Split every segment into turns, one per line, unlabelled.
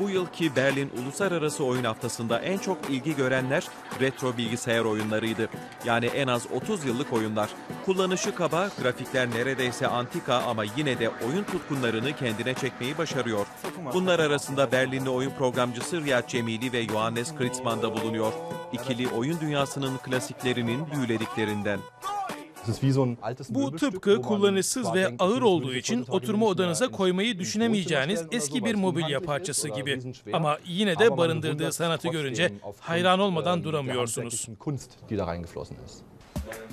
Bu yılki Berlin Uluslararası Oyun Haftası'nda en çok ilgi görenler retro bilgisayar oyunlarıydı. Yani en az 30 yıllık oyunlar. Kullanışı kaba, grafikler neredeyse antika ama yine de oyun tutkunlarını kendine çekmeyi başarıyor. Bunlar arasında Berlinli oyun programcısı Riyad Cemili ve Johannes Kritzmann da bulunuyor. İkili oyun dünyasının klasiklerinin büyülediklerinden.
Bu tıpkı kullanışsız ve ağır olduğu için oturma odanıza koymayı düşünemeyeceğiniz eski bir mobilya parçası gibi. Ama yine de barındırdığı sanatı görünce hayran olmadan duramıyorsunuz.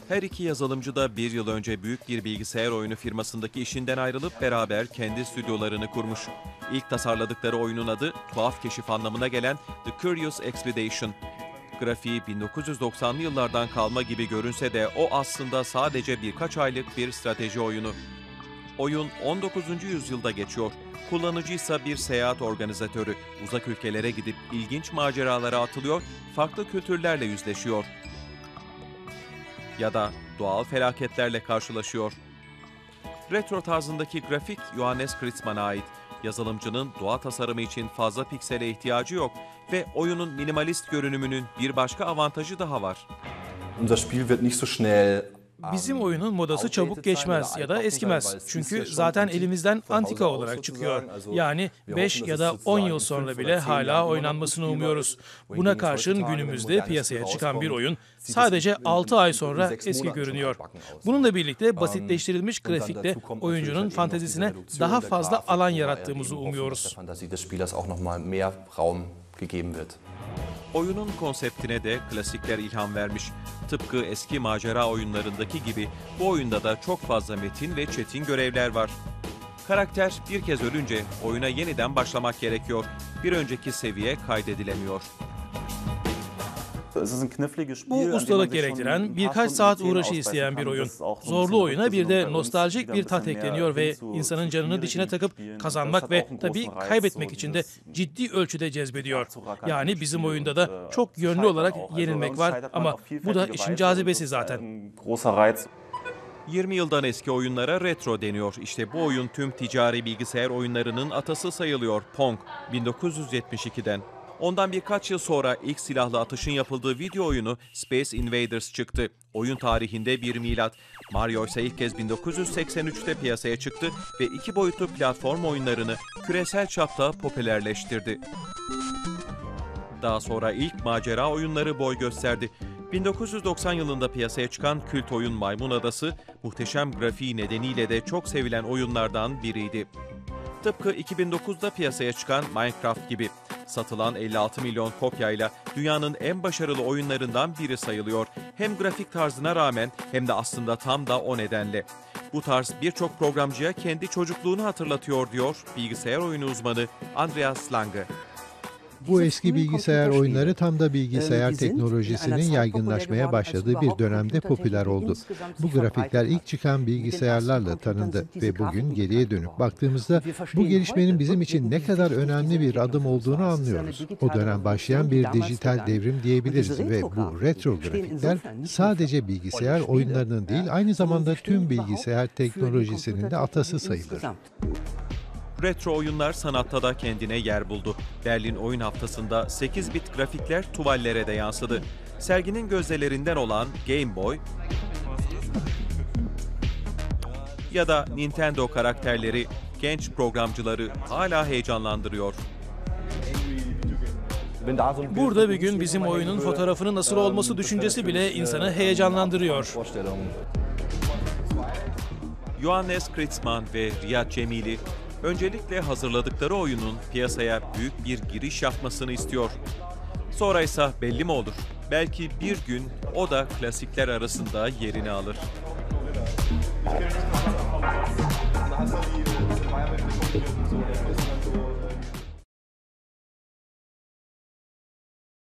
Her iki yazılımcı da bir yıl önce büyük bir bilgisayar oyunu firmasındaki işinden ayrılıp beraber kendi stüdyolarını kurmuş. İlk tasarladıkları oyunun adı tuhaf keşif anlamına gelen The Curious Expedition. Grafiği 1990'lı yıllardan kalma gibi görünse de o aslında sadece birkaç aylık bir strateji oyunu. Oyun 19. yüzyılda geçiyor. Kullanıcı ise bir seyahat organizatörü. Uzak ülkelere gidip ilginç maceralara atılıyor, farklı kültürlerle yüzleşiyor. Ya da doğal felaketlerle karşılaşıyor. Retro tarzındaki grafik Johannes Kritzmann'a ait. Yazılımcının doğa tasarımı için fazla piksele ihtiyacı yok ve oyunun minimalist görünümünün bir başka avantajı daha var.
Unser Spiel wird nicht so schnell
Bizim oyunun modası çabuk geçmez ya da eskimez. Çünkü zaten elimizden antika olarak çıkıyor. Yani 5 ya da 10 yıl sonra bile hala oynanmasını umuyoruz. Buna karşın günümüzde piyasaya çıkan bir oyun sadece 6 ay sonra eski görünüyor. Bununla birlikte basitleştirilmiş grafikle oyuncunun fantezisine daha fazla alan yarattığımızı umuyoruz.
gegeben wird.
Oyunun konseptine de klasikler ilham vermiş. Tıpkı eski macera oyunlarındaki gibi bu oyunda da çok fazla metin ve çetin görevler var. Karakter bir kez ölünce oyuna yeniden başlamak gerekiyor. Bir önceki seviye kaydedilemiyor.
Bu ustalık gerektiren, birkaç saat uğraşı isteyen bir oyun. Zorlu oyuna bir de nostaljik bir tat ekleniyor ve insanın canını dişine takıp kazanmak ve tabii kaybetmek için de ciddi ölçüde cezbediyor. Yani bizim oyunda da çok yönlü olarak yenilmek var ama bu da işin cazibesi zaten.
20 yıldan eski oyunlara retro deniyor. İşte bu oyun tüm ticari bilgisayar oyunlarının atası sayılıyor. Pong 1972'den. Ondan birkaç yıl sonra ilk silahlı atışın yapıldığı video oyunu Space Invaders çıktı. Oyun tarihinde bir milat. Mario ise ilk kez 1983'te piyasaya çıktı ve iki boyutlu platform oyunlarını küresel çapta popülerleştirdi. Daha sonra ilk macera oyunları boy gösterdi. 1990 yılında piyasaya çıkan kült oyun Maymun Adası, muhteşem grafiği nedeniyle de çok sevilen oyunlardan biriydi. Tıpkı 2009'da piyasaya çıkan Minecraft gibi. Satılan 56 milyon kopyayla dünyanın en başarılı oyunlarından biri sayılıyor. Hem grafik tarzına rağmen hem de aslında tam da o nedenle. Bu tarz birçok programcıya kendi çocukluğunu hatırlatıyor diyor bilgisayar oyunu uzmanı Andreas Lange.
Bu eski bilgisayar oyunları tam da bilgisayar teknolojisinin yaygınlaşmaya başladığı bir dönemde popüler oldu. Bu grafikler ilk çıkan bilgisayarlarla tanındı ve bugün geriye dönüp baktığımızda bu gelişmenin bizim için ne kadar önemli bir adım olduğunu anlıyoruz. O dönem başlayan bir dijital devrim diyebiliriz ve bu retro grafikler sadece bilgisayar oyunlarının değil aynı zamanda tüm bilgisayar teknolojisinin de atası sayılır.
Retro oyunlar sanatta da kendine yer buldu. Berlin Oyun Haftası'nda 8 bit grafikler tuvallere de yansıdı. Serginin gözdelerinden olan Game Boy ya da Nintendo karakterleri genç programcıları hala heyecanlandırıyor.
Burada bir gün bizim oyunun fotoğrafının nasıl olması düşüncesi bile insanı heyecanlandırıyor.
Johannes Kritzmann ve Riyad Cemili öncelikle hazırladıkları oyunun piyasaya büyük bir giriş yapmasını istiyor. Sonra ise belli mi olur? Belki bir gün o da klasikler arasında yerini alır.